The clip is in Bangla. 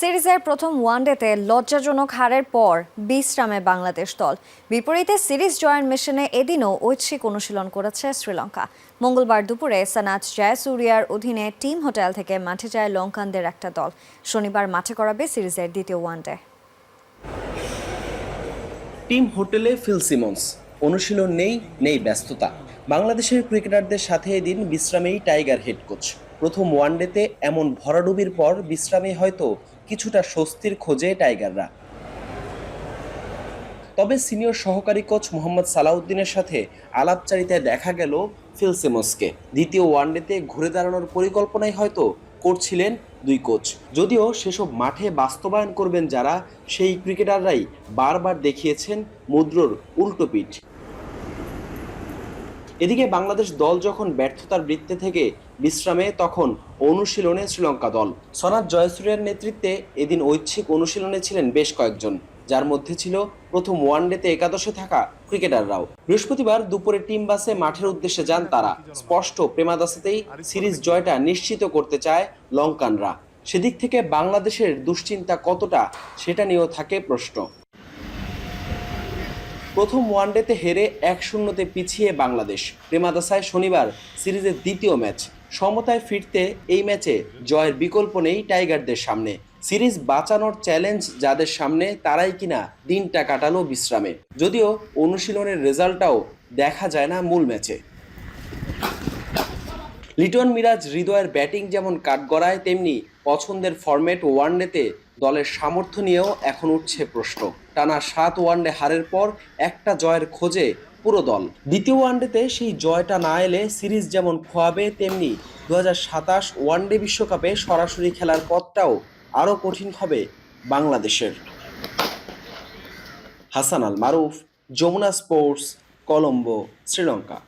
সিরিজের প্রথম ওয়ানডেতে লজ্জাজনক হারের পর বিশ্রামে বাংলাদেশ দল। বিপরীতে সিরিজ জয়ের মিশনে এদিনও ঐচ্ছিক অনুশীলন করেছে শ্রীলঙ্কা। মঙ্গলবার দুপুরে সানাজ জয়াসুরিয়ার অধীনে টিম হোটেল থেকে মাঠে যায় লঙ্কানদের একটা দল। শনিবার মাঠে করাবে সিরিজের দ্বিতীয় ওয়ানডে। টিম হোটেলে ফিল সিমন্স। অনুশীলন নেই নেই ব্যস্ততা। বাংলাদেশের ক্রিকেটারদের সাথে এদিন বিশ্রামেই টাইগার হেড কোচ। প্রথম ওয়ানডেতে এমন ভরাডুবির পর বিশ্রামে হয়তো কিছুটা স্বস্তির খোঁজে টাইগাররা। তবে সিনিয়র সহকারী কোচ মোহাম্মদ সালাউদ্দিনের সাথে আলাপচারিতায় দেখা গেল ফিলসেমসকে দ্বিতীয় ওয়ানডেতে ঘুরে দাঁড়ানোর পরিকল্পনাই হয়তো করছিলেন দুই কোচ। যদিও সেসব মাঠে বাস্তবায়ন করবেন যারা, সেই ক্রিকেটাররাই বারবার দেখিয়েছেন মুদ্রর উল্টো পিঠ এদিকে বাংলাদেশ দল যখন ব্যর্থতার বৃত্তে থেকে বিশ্রামে, তখন অনুশীলনে শ্রীলঙ্কা দল। সনাত জয়সূর্যের নেতৃত্বে এদিন ঐচ্ছিক অনুশীলনে ছিলেন বেশ কয়েকজন, যার মধ্যে ছিল প্রথম ওয়ানডেতে একাদশে থাকা ক্রিকেটাররাও। বৃহস্পতিবার দুপুরে টিম বাসে মাঠের উদ্দেশ্যে যান তারা। স্পষ্ট প্রেমাদাসেতেই সিরিজ জয়টা নিশ্চিত করতে চায় লঙ্কানরা। সেদিক থেকে বাংলাদেশের দুশ্চিন্তা কতটা, সেটা নিয়েও থাকে প্রশ্ন। প্রথম ওয়ানডেতে হেরে এক শূন্যতে পিছিয়ে বাংলাদেশ। প্রেমাদাসায় শনিবার সিরিজের দ্বিতীয় ম্যাচ। সমতায় ফিরতে এই ম্যাচে জয়ের বিকল্প নেই টাইগারদের সামনে। সিরিজ বাঁচানোর চ্যালেঞ্জ যাদের সামনে, তারাই কিনা দিনটা কাটালো বিশ্রামে। যদিও অনুশীলনের রেজাল্টটাও দেখা যায় না মূল ম্যাচে। লিটন মিরাজ হৃদয়ের ব্যাটিং যেমন কাঠগড়ায়, তেমনি পছন্দের ফরম্যাট ওয়ানডেতে দলের সামর্থ্য নিয়েও এখন উঠছে প্রশ্ন। টানা সাত ওয়ানডে হারের পর একটা জয়ের খোঁজে পুরো দল। দ্বিতীয় ওয়ানডেতে সেই জয়টা না এলে সিরিজ যেমন খোয়াবে, তেমনি দু ওয়ানডে বিশ্বকাপে সরাসরি খেলার পথটাও আরও কঠিন হবে বাংলাদেশের। হাসান আল মারুফ, যমুনা স্পোর্টস, কলম্বো, শ্রীলঙ্কা।